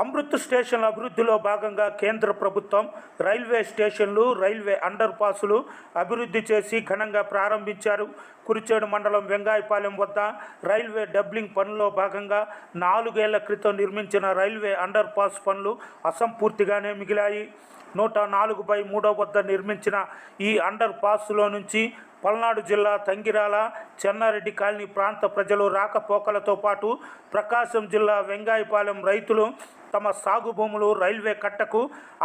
అమృత్ స్టేషన్ల అభివృద్ధిలో భాగంగా కేంద్ర ప్రభుత్వం రైల్వే స్టేషన్లు రైల్వే అండర్ పాసులు అభివృద్ధి చేసి ఘనంగా ప్రారంభించారు. కురిచేడు మండలం వెంగాయపాలెం వద్ద రైల్వే డబ్లింగ్ పనుల్లో భాగంగా నాలుగేళ్ళ క్రితం నిర్మించిన రైల్వే అండర్ పాస్ పనులు అసంపూర్తిగానే మిగిలాయి. నూట నాలుగు బై మూడో వద్ద నిర్మించిన ఈ అండర్ పాస్లో నుంచి పల్నాడు జిల్లా తంగిరాల చెన్నారెడ్డి కాలనీ ప్రాంత ప్రజలు రాకపోకలతో పాటు ప్రకాశం జిల్లా వెంగాయపాలెం రైతులు తమ సాగు భూములు రైల్వే కట్టకు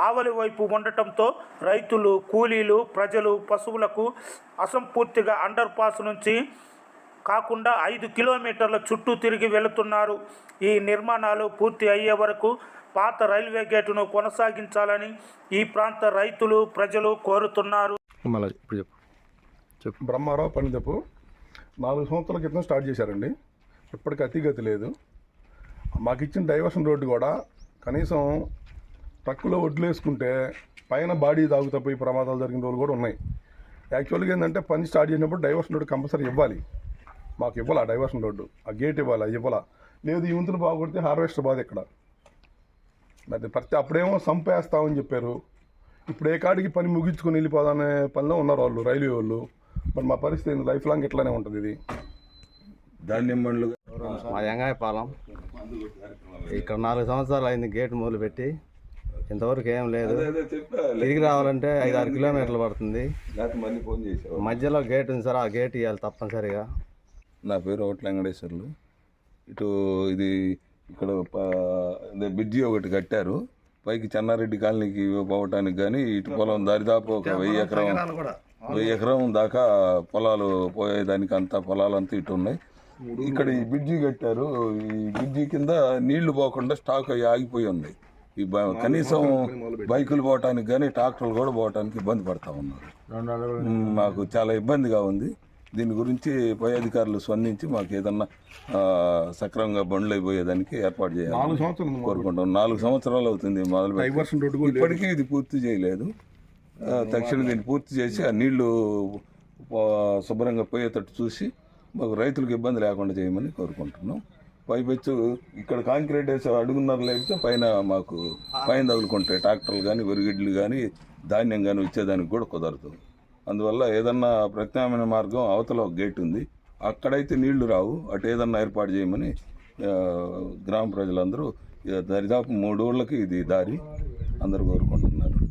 ఆవలి వైపు ఉండటంతో రైతులు కూలీలు ప్రజలు పశువులకు అసంపూర్తిగా అండర్ పాస్ నుంచి కాకుండా ఐదు కిలోమీటర్ల చుట్టూ తిరిగి వెళుతున్నారు. ఈ నిర్మాణాలు పూర్తి అయ్యే వరకు పాత రైల్వే గేటును కొనసాగించాలని ఈ ప్రాంత రైతులు ప్రజలు కోరుతున్నారు. మళ్ళీ ఇప్పుడు చెప్పు. బ్రహ్మారావు బ్రహ్మారావు పనిదపు నాలుగు సంవత్సరాల క్రితం స్టార్ట్ చేశారండి. ఇప్పటికి అతిగతి లేదు. మాకు ఇచ్చిన డైవర్షన్ రోడ్డు కూడా కనీసం ట్రక్కులో వడ్లు వేసుకుంటే పైన బాడీ తాగుతపోయి ప్రమాదాలు జరిగిన రోజులు కూడా ఉన్నాయి. యాక్చువల్గా ఏంటంటే పని స్టార్ట్ చేసినప్పుడు డైవర్షన్ రోడ్డు కంపల్సరీ ఇవ్వాలి. మాకు ఇవ్వాలా డైవర్షన్ రోడ్డు? ఆ గేట్ ఇవ్వాలి? అది ఇవ్వాలా? లేదు ఈ వంతులు బాగుపడితే హార్వెస్టర్ బాధ ఇక్కడ మరి ప్రతి అప్పుడేమో సంపేస్తామని చెప్పారు. ఇప్పుడు ఏ కాడికి పని ముగించుకొని వెళ్ళిపోదనే పనిలో ఉన్నారు వాళ్ళు రైల్వే వాళ్ళు. మరి మా పరిస్థితి లైఫ్ లాంగ్ ఇట్లానే ఉంటుంది ఇది? ధాన్యం బండ్లు. మా యంగాయపాలెం. ఇక్కడ నాలుగు సంవత్సరాలు అయింది గేట్ మొదలుపెట్టి. ఇంతవరకు ఏం లేదు. తిరిగి రావాలంటే ఐదు ఆరు కిలోమీటర్లు పడుతుంది. నాకు మళ్ళీ ఫోన్ చేసావు? మధ్యలో గేట్ ఉంది సార్ ఆ గేట్ ఇవ్వాలి తప్పనిసరిగా. నా పేరు ఒకటి వెంకటేశ్వర్లు. ఇటు ఇది ఇక్కడ బ్రిడ్జి ఒకటి కట్టారు. పైకి చెన్నారెడ్డి కాలనీకి పోవటానికి కానీ ఇటు పొలం దాదాపు ఒక వెయ్యి ఎకరం వెయ్యి ఎకరం దాకా పొలాలు పోయేదానికి అంతా పొలాలంతా ఇటు ఉన్నాయి. ఇక్కడ ఈ బ్రిడ్జి కట్టారు. ఈ బ్రిడ్జి కింద నీళ్ళు పోకుండా స్టాక్ అయ్యి ఆగిపోయి ఉన్నాయి. ఈ కనీసం బైకులు పోవటానికి కానీ ట్రాక్టర్లు కూడా పోవటానికి ఇబ్బంది పడతా ఉన్నారు. మాకు చాలా ఇబ్బందిగా ఉంది. దీని గురించి పై అధికారులు స్పందించి మాకు ఏదన్నా సక్రమంగా బండ్లు అయిపోయేదానికి ఏర్పాటు చేయాలి కోరుకుంటాం నాలుగు సంవత్సరాలు అవుతుంది మొదలు ఇప్పటికీ ఇది పూర్తి చేయలేదు. తక్షణం దీన్ని పూర్తి చేసి ఆ నీళ్ళు శుభ్రంగా పోయేటట్టు చూసి మాకు రైతులకు ఇబ్బంది లేకుండా చేయమని కోరుకుంటున్నాం. పైపెచ్చు ఇక్కడ కాంక్రీట్ వేసి అడుగున్నారు లేకపోతే పైన మాకు పైన తగులుకుంటాయి ట్రాక్టర్లు కానీ విరిగిడ్లు కానీ ధాన్యం కానీ వచ్చేదానికి కూడా కుదరదు. అందువల్ల ఏదన్నా ప్రత్యామ్నాయ మార్గం అవతల ఒక గేట్ ఉంది. అక్కడైతే నీళ్ళు రావు. అటు ఏదన్నా ఏర్పాటు చేయమని గ్రామ ప్రజలందరూ దరిదాపు మూడు ఊళ్ళకి ఇది దారి. అందరూ కోరుకుంటున్నారు.